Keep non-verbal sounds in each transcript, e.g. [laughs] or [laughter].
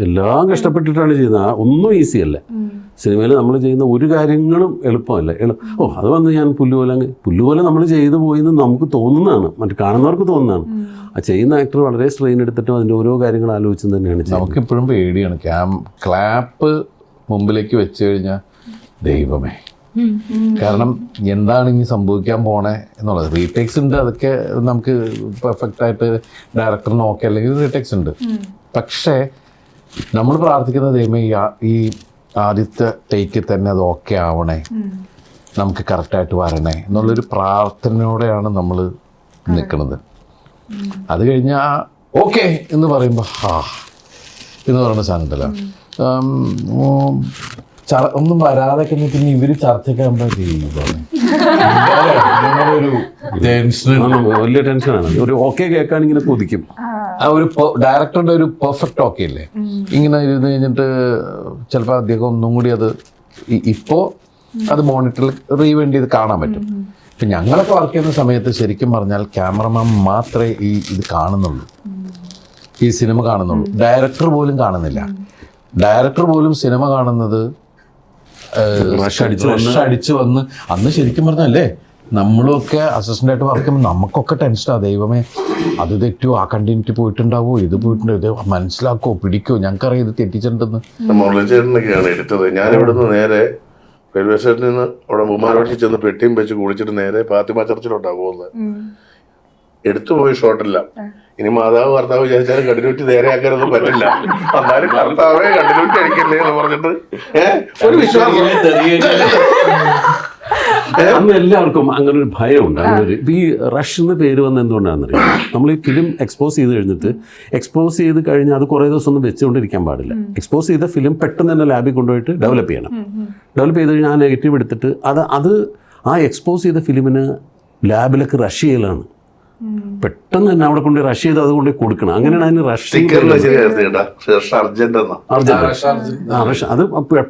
എല്ലാം കഷ്ടപ്പെട്ടിട്ടാണ് ചെയ്യുന്നത്. ആ ഒന്നും ഈസി അല്ല. സിനിമയിൽ നമ്മൾ ചെയ്യുന്ന ഒരു കാര്യങ്ങളും എളുപ്പമല്ല. എളു ഓ അത് വന്ന് ഞാൻ പുല്ലുപോലെ പുല്ലുപോലെ നമ്മൾ ചെയ്തു പോയെന്ന് നമുക്ക് തോന്നുന്നതാണ്. മറ്റു കാണുന്നവർക്ക് തോന്നുന്നതാണ്. ആ ചെയ്യുന്ന ആക്ടർ വളരെ സ്ട്രെയിൻ എടുത്തിട്ടും അതിന്റെ ഓരോ കാര്യങ്ങൾ ആലോചിച്ചും തന്നെയാണ് നമുക്കിപ്പോഴും പേടിയാണ്. ക്യാം ക്ലാപ്പ് മുമ്പിലേക്ക് വെച്ച് കഴിഞ്ഞാൽ ദൈവമേ. കാരണം എന്താണ് ഇനി സംഭവിക്കാൻ പോണേ എന്നുള്ളത്. റീടേക്സ് ഉണ്ട് അതൊക്കെ നമുക്ക് പെർഫെക്റ്റ് ആയിട്ട് ഡയറക്ടർ നോക്കി അല്ലെങ്കിൽ റീടേക്സ് ഉണ്ട്. പക്ഷേ നമ്മൾ പ്രാർത്ഥിക്കുന്ന ദൈവം ഈ ആദ്യത്തെ ടേക്കിൽ തന്നെ അത് ഓക്കെ ആവണേ. നമുക്ക് കറക്റ്റായിട്ട് വരണേ എന്നുള്ളൊരു പ്രാർത്ഥനയോടെയാണ് നമ്മൾ നിൽക്കുന്നത്. അത് കഴിഞ്ഞാൽ ഓക്കെ എന്ന് പറയുമ്പോൾ ഹാ എന്ന് പറയുന്ന സാധനം ഉണ്ടല്ലോ. ഉം, ഉം, ചർ- ഒന്നും വരാതെ പിന്നെ ഇവർ ചർച്ചയ്ക്ക് ആകുമ്പോൾ ആ, വലിയ ടെൻഷനാണ് ഒരു ഓക്കെ കേൾക്കാൻ ഇങ്ങനെ കൊതിക്കും. ആ ഒരു ഡയറക്ടറുടെ ഒരു പെർഫെക്റ്റ് ഓക്കെ ഇല്ലേ? ഇങ്ങനെ ഇരുന്ന് കഴിഞ്ഞിട്ട് ചിലപ്പോൾ അദ്ദേഹം ഒന്നും കൂടി അത് ഇപ്പോൾ ഇപ്പോ അത് മോണിറ്ററിൽ റീവെൻഡ് ചെയ്ത് കാണാൻ പറ്റും. ഇപ്പം ഞങ്ങളൊക്കെ വർക്ക് ചെയ്യുന്ന സമയത്ത് ശരിക്കും പറഞ്ഞാൽ ക്യാമറമാൻ മാത്രമേ ഈ ഇത് കാണുന്നുള്ളൂ. ഈ സിനിമ കാണുന്നുള്ളൂ. ഡയറക്ടർ പോലും കാണുന്നില്ല. ഡയറക്ടർ പോലും സിനിമ കാണുന്നത് അടിച്ച് വന്ന് അന്ന് ശരിക്കും പറഞ്ഞല്ലേ നമ്മളൊക്കെ അസിസ്റ്റന്റ് ആയിട്ട് വർക്ക് ചെയ്യുമ്പോൾ നമുക്കൊക്കെ ടെൻഷനാ ദൈവമേ അത് തെറ്റുമോ ആ കണ്ടിന്യൂറ്റി പോയിട്ടുണ്ടാവോ? ഇത് പോയിട്ടുണ്ടോ? ഇത് മനസ്സിലാക്കോ? പിടിക്കോ? ഞങ്ങൾക്കറിയാം ഇത് തെറ്റിച്ചിട്ടുണ്ടെന്ന്. മുരളീചേട്ടനൊക്കെയാണ് എടുത്തത്. ഞാൻ ഇവിടുന്ന് നേരെ റെയിൽവേ സ്റ്റേഷനിൽ നിന്ന് അവിടെ ബഹുമാനോട്ടി ചെന്ന് പെട്ടിയും വെച്ച് കുളിച്ചിട്ട് നേരെ പാത്തിമ ചർച്ചിലോട്ടാണ് പോകുന്നത്. എടുത്തു പോയി ഷോട്ടില്ല. ഇനി മാതാവ് ഭർത്താവ് വിചാരിച്ചാലും കണ്ടിന്യൂറ്റി നേരെ ആക്കാനൊന്നും പറ്റില്ല. എന്നാലും കർത്താവേ കണ്ടിന്യൂറ്റി അടിക്കല്ലേ എന്ന് പറഞ്ഞിട്ട്. ഏഹ് ഒരു വിശ്വാസം. അന്ന് എല്ലാവർക്കും അങ്ങനെ ഒരു ഭയമുണ്ട്. അങ്ങനെ ഈ റഷ് എന്ന പേര് വന്ന എന്തുകൊണ്ടാണെന്നറിയാം? നമ്മൾ ഈ ഫിലിം എക്സ്പോസ് ചെയ്ത് കഴിഞ്ഞിട്ട് എക്സ്പോസ് ചെയ്ത് കഴിഞ്ഞാൽ അത് കുറേ ദിവസം ഒന്നും വെച്ചുകൊണ്ടിരിക്കാൻ പാടില്ല. എക്സ്പോസ് ചെയ്ത ഫിലിം പെട്ടെന്ന് തന്നെ ലാബിൽ കൊണ്ടുപോയിട്ട് ഡെവലപ്പ് ചെയ്യണം. ഡെവലപ്പ് ചെയ്ത് കഴിഞ്ഞാൽ ആ നെഗറ്റീവ് എടുത്തിട്ട് അത് അത് ആ എക്സ്പോസ് ചെയ്ത ഫിലിമിന് ലാബിലൊക്കെ റഷ് ചെയ്യലാണ്. പെട്ടെന്ന് തന്നെ അവിടെ കൊണ്ട് റഷ് ചെയ്ത് അതുകൊണ്ട് കൊടുക്കണം. അങ്ങനെയാണ് അതിന് റഷ് അത്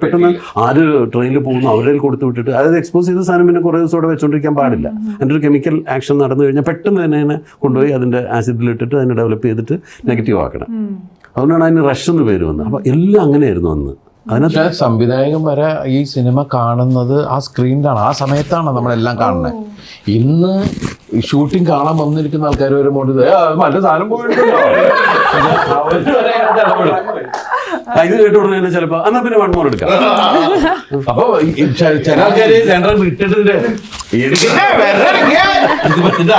പെട്ടെന്ന് ആര് ട്രെയിനിൽ പോകുന്നു അവരെ കൊടുത്തു വിട്ടിട്ട് അതായത് എക്സ്പോസ് ചെയ്ത സാധനം പിന്നെ കുറേ ദിവസം അവിടെ വെച്ചുകൊണ്ടിരിക്കാൻ പാടില്ല. അതിന്റെ ഒരു കെമിക്കൽ ആക്ഷൻ നടന്നു കഴിഞ്ഞാൽ പെട്ടെന്ന് തന്നെ അതിനെ കൊണ്ടുപോയി അതിന്റെ ആസിഡിലിട്ടിട്ട് അതിനെ ഡെവലപ്പ് ചെയ്തിട്ട് നെഗറ്റീവ് ആക്കണം. അതുകൊണ്ടാണ് അതിന് റഷ് എന്ന് പേര് വന്നത്. അപ്പോൾ എല്ലാം അങ്ങനെയായിരുന്നു അന്ന്. അതിനകത്ത് വരെ ഈ സിനിമ കാണുന്നത് ആ സ്ക്രീനിലാണ്. ആ സമയത്താണ് നമ്മളെല്ലാം കാണുന്നത് ഇന്ന് ഷൂട്ടിംഗ് കാണാൻ വന്നിരിക്കുന്ന ആൾക്കാർ വരെ മോട്ട് മറ്റേ സാധനം പോയിട്ടുണ്ട്? [laughs] ചിലപ്പോ ഇത് കേട്ട ഉടനെ ചിലപ്പോൾ പിന്നെ വൺ മോർ എടുക്കാം. [laughs] അപ്പൊ ചില ആൾക്കാര് രണ്ടെണ്ണം വിട്ടിട്ടുണ്ട്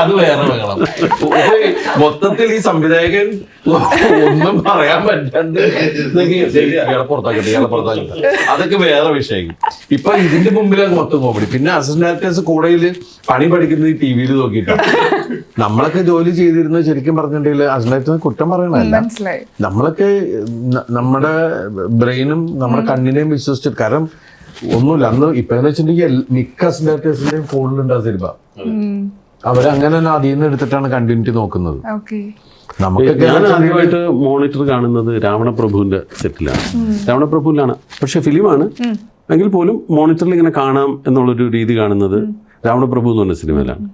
അത് വേറെ വേണം മൊത്തത്തിൽ ഈ സംവിധായകൻ ഒന്നും പറയാൻ പറ്റാണ്ട് ഇതൊക്കെ ശരി, ഇയാളെ പുറത്താക്കട്ടെ ഇയാളെ പുറത്താക്കട്ടെ. അതൊക്കെ വേറെ വിഷയം. ഇപ്പൊ ഇതിന്റെ മുമ്പിലാണ് മൊത്തം കോമഡി പിന്നെ അസിസ്റ്റന്റ് ഡയറക്ടേഴ്സ് കൂടെയിൽ പണി പഠിക്കുന്നത് ഈ ടി വിയിൽ നോക്കിയിട്ടാണ്. നമ്മളൊക്കെ ജോലി ചെയ്തിരുന്നത് ശരിക്കും പറഞ്ഞിട്ടുണ്ടെങ്കിൽ അസിസ്റ്റന്റ് ഡയറക്ടേഴ്സ് കുറ്റം പറയണല്ല നമ്മളൊക്കെ നമ്മുടെ ബ്രെയിനും നമ്മുടെ കണ്ണിനെയും വിശ്വസിച്ചിട്ട്. കാരണം ഒന്നുമില്ല. അന്ന് ഇപ്പൊ വെച്ചിട്ടുണ്ടെങ്കിൽ മിക്ക സ്റ്റാറ്റേഴ്സിന്റെയും ഫോണിലുണ്ട് ആ സിനിമ അവരങ്ങനെ തന്നെ അതിൽ നിന്ന് എടുത്തിട്ടാണ് കണ്ടിന്യൂറ്റി നോക്കുന്നത്. ഓക്കെ നമുക്കൊക്കെ ഞാൻ ആദ്യമായിട്ട് മോണിറ്റർ കാണുന്നത് രാവണപ്രഭുവിന്റെ സെറ്റിലാണ് രാവണപ്രഭുവിലാണ്. പക്ഷെ ഫിലിമാണ്. എങ്കിൽ പോലും മോണിറ്ററിൽ ഇങ്ങനെ കാണാം എന്നുള്ളൊരു രീതി കാണുന്നത് രാവണപ്രഭു എന്ന് പറഞ്ഞ സിനിമയിലാണ്.